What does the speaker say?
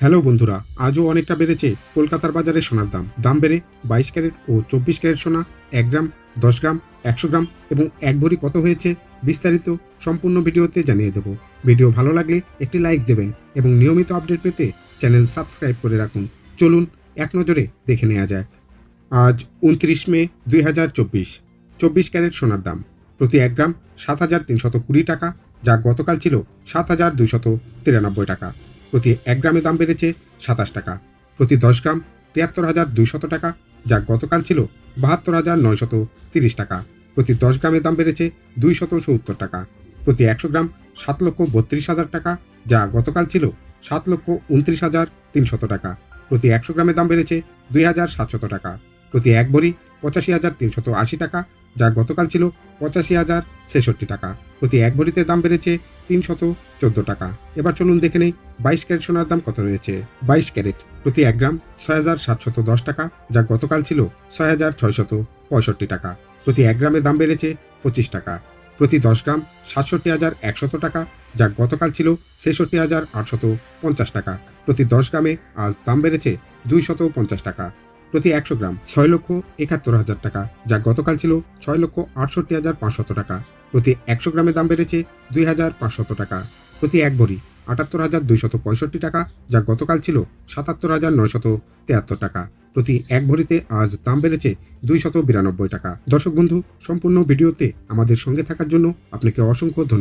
Hello বন্ধুরা, আজও অনেকটা বেড়েছে কলকাতার বাজারে সোনার দাম। দাম বেড়ে বাইশ ক্যারেট ও চব্বিশ ক্যারেট সোনা, এক গ্রাম, দশ গ্রাম, একশো গ্রাম এবং এক ভরি কত হয়েছে বিস্তারিত সম্পূর্ণ ভিডিওতে জানিয়ে দেব। ভিডিও ভালো লাগলে একটি লাইক দেবেন এবং নিয়মিত আপডেট পেতে চ্যানেল সাবস্ক্রাইব করে রাখুন। চলুন এক নজরে দেখে নেওয়া যাক। আজ উনত্রিশ মে দুই হাজার চব্বিশ চব্বিশ ক্যারেট সোনার দাম। প্রতি এক গ্রাম সাত হাজার তিনশত কুড়ি টাকা, যা গতকাল ছিল সাত হাজার দুইশত তিরানব্বই টাকা। প্রতি এক গ্রামে দাম বেড়েছে সাতাশ টাকা। প্রতি দশ গ্রাম তিয়াত্তর হাজার দুইশত টাকা, যা গতকাল ছিল বাহাত্তর হাজার নয়শত তিরিশ টাকা। প্রতি দশ গ্রামের দাম বেড়েছে দুইশত সত্তর টাকা। প্রতি একশো গ্রাম সাত লক্ষ বত্রিশ হাজার টাকা, যা গতকাল ছিল সাত লক্ষ উনত্রিশ হাজার তিনশত টাকা। প্রতি একশো গ্রামে দাম বেড়েছে দুই হাজার সাতশত টাকা। প্রতি এক ভরি পঁচাশি হাজার তিনশত আশি টাকা, যা গতকাল ছিল পঁচাশি হাজার ছেষট্টি টাকা। প্রতি এক ভরিতে দাম বেড়েছে তিনশত চোদ্দ টাকা। এবার চলুন দেখে নেই বাইশ ক্যারেট সোনার দাম কত রয়েছে? বাইশ ক্যারেট প্রতি এক গ্রাম ছয় হাজার সাতশত দশ টাকা, যা গতকাল ছিল ছয় হাজার ছয়শত পঁয়ষট্টি টাকা। প্রতি এক গ্রামে দাম বেড়েছে পঁচিশ টাকা। প্রতি দশ গ্রাম সাতষট্টি হাজার একশত টাকা, যা গতকাল ছিল ছেষট্টি হাজার আটশত পঞ্চাশ টাকা। প্রতি দশ গ্রামে আজ দাম বেড়েছে দুইশত পঞ্চাশ টাকা। প্রতি একশো গ্রাম ছয় লক্ষ একাত্তর হাজার টাকা, যা গতকাল ছিল ছয় লক্ষ আটষট্টি হাজার পাঁচশত টাকা। প্রতি একশো গ্রামে দাম বেড়েছে দুই হাজার পাঁচশত টাকা। প্রতি এক ভরি আটাত্তর হাজার দুইশত পঁয়ষট্টি টাকা, যা গতকাল ছিল সাতাত্তর হাজার নয়শত তেয়াত্তর টাকা। প্রতি এক ভরিতে আজ দাম বেড়েছে দুইশত বিরানব্বই টাকা। দর্শক বন্ধু, সম্পূর্ণ ভিডিওতে আমাদের সঙ্গে থাকার জন্য আপনাকে অসংখ্য ধন্যবাদ।